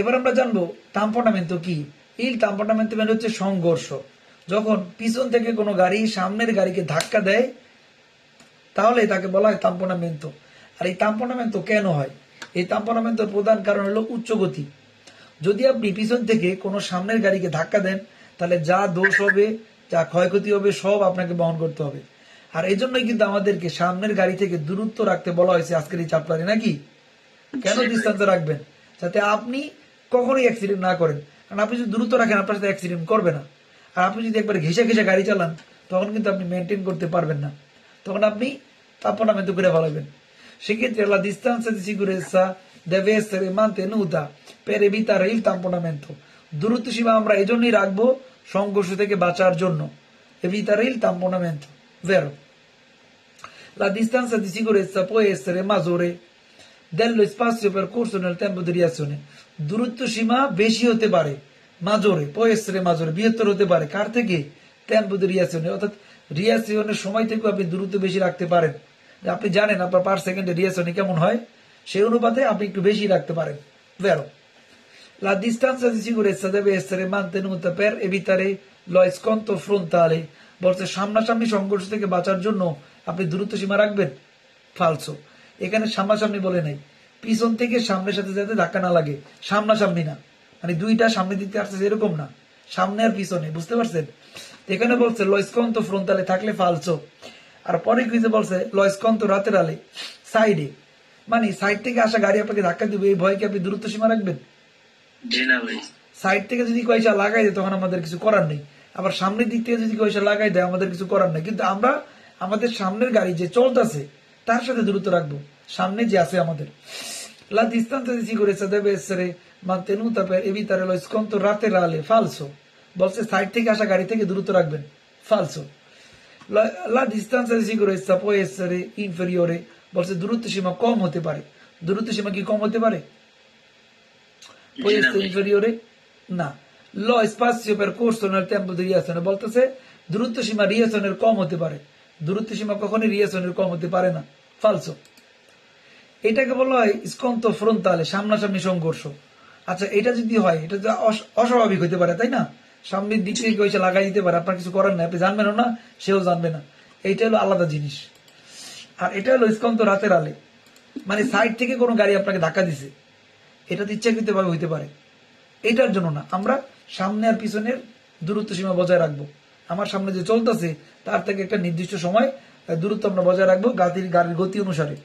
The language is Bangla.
এবার আমরা জানব তাম্পনামেন্ট কি? ইল তাম্পনামেন্ট মানে হচ্ছে সংঘর্ষ। যখন পিছন থেকে কোনো গাড়ি সামনের গাড়িকে ধাক্কা দেয় তাহলে তাকে বলা হয় তাম্পনামেন্ট আর এই তাম্পনামেন্ট কেন হয়? এই তাম্পনামেন্টের প্রধান কারণ হলো উচ্চ গতি যদি আপনি পিছন থেকে কোনো সামনের গাড়িকে ধাক্কা দেন তাহলে যা দোষ হবে যা ক্ষয়ক্ষতি হবে সব আপনাকে বহন করতে হবে। আর এই জন্যই কিন্তু আমাদেরকে সামনের গাড়ি থেকে দূরত্ব রাখতে বলা হয়েছে আজকের এই চাপলারে নাকি? কেন ডিস্টেন্সে রাখবেন? যাতে আপনি কখনোই অ্যাক্সিডেন্ট না করেন। কারণ আপনি যদি দূরত্ব রাখেন, আপনার সাথে অ্যাক্সিডেন্ট করবে না। আর আপনি যদি একবার ঘেসে ঘেসে গাড়ি চালান, তখন কিন্তু আপনি মেনটেন করতে পারবেন না। তখন আপনি তাপনামেন্ট করে ফেলাবেন সেক্ষেত্রে la distanza di sicurezza deve essere mantenuta per evitare il tamponamento দূরত্ব সীমা আমরা এই জন্যই রাখব সংঘর্ষ থেকে বাঁচার জন্য। evitare il tamponamento vero la distanza di sicurezza può essere maggiore dello spazio percorso nel tempo di reazione. দূরত্ব সীমা বেশি হতে পারে, মাজরে essere maggiore বৃহত্তর হতে পারে কার থেকে tempo di reazione, অর্থাৎ রিয়াকশনের সময় থেকেও আপনি দূরত্ব বেশি রাখতে পারেন। আপনি জানেন আপনার পার সেকেন্ডে রিয়াকশনে কেমন হয়? সেই অনুপাতে আপনি একটু বেশি রাখতে পারেন। Vero? La distanza di sicurezza deve essere mantenuta per evitare lo scontro frontale. বলছে সামনাসামনি সংঘর্ষ থেকে বাঁচার জন্য আপনি দূরত্ব সীমা রাখবেন। ফালসো এখানে সামনাসামনি বলে নাই। পিছন থেকে সামনের সাথে যাতে ধাক্কা না লাগে সামনাসামনি না। মানে দুইটা সামনে দিতে আসছে এরকম না। সামনে আর পিছনে বুঝতে পারছেন? এখানে বলছে লয়স্কন্ত ফ্রন্টালে থাকলে ফালসো আর পরে কুইজে বলছে লয়স্কন্ত রাতের আলে সাইডে। মানে সাইড থেকে আসা গাড়ি আপনাকে ধাক্কা দিবে এই ভয়কে আপনি দূরত্ব সীমা রাখবেন? সাইড থেকে যদি কয়সা লাগাই দেয় তখন আমাদের কিছু করার নেই। আবার সামনের দিক থেকে যদি কয়সা লাগাই দেয় আমাদের কিছু করার নেই। কিন্তু আমরা আমাদের সামনের গাড়ি যে চলতেছে তার সাথে দ্রুত রাখব সামনে যে আছে আমাদের La distanza di sicurezza deve essere mantenuta per evitare lo scontro laterale, falso. বলছে সাইড থেকে আসা গাড়ি থেকে দ্রুত রাখবেন ফালসো La, la distanza di sicurezza può essere inferiore বলছে দূরত্ব সীমা কম হতে পারে দূরত্ব সীমা কি কম হতে পারে può জি না essere ভাই inferiore? না lo spazio percorso nel tempo di reazione বলতেছে দূরত্ব সীমা রিয়েশনের কম হতে পারে দূরত্ব সীমা কখনই রিয়েশনের কম হতে পারে না। ফালসো। এটাকে বলা হয় স্কন্ত ফ্রন্টালে সামনাসামনি সংঘর্ষ। আচ্ছা এটা যদি হয়, এটা অস্বাভাবিক হতে পারে, তাই না? সামনের দিক থেকে কেউ লাগাই দিতে পারে, আপনার কিছু করার নাই, আপনি জানবেনও না, সেও জানবে না। এইটা হলো আলাদা জিনিস। আর এটা হলো স্কন্ত রাতের আলে। মানে সাইড থেকে কোনো গাড়ি আপনাকে ধাক্কা দিছে। এটা তো ইচ্ছাকৃত ভাবে হইতে পারে। এটার জন্য না, আমরা সামনে আর পিছনের দূরত্ব সীমা বজায় রাখব। আমার সামনে যে চলতেছে, তার থেকে একটা নির্দিষ্ট সময় দূরত্ব আমরা বজায় রাখব গাড়ির গাড়ির গতি অনুসারে।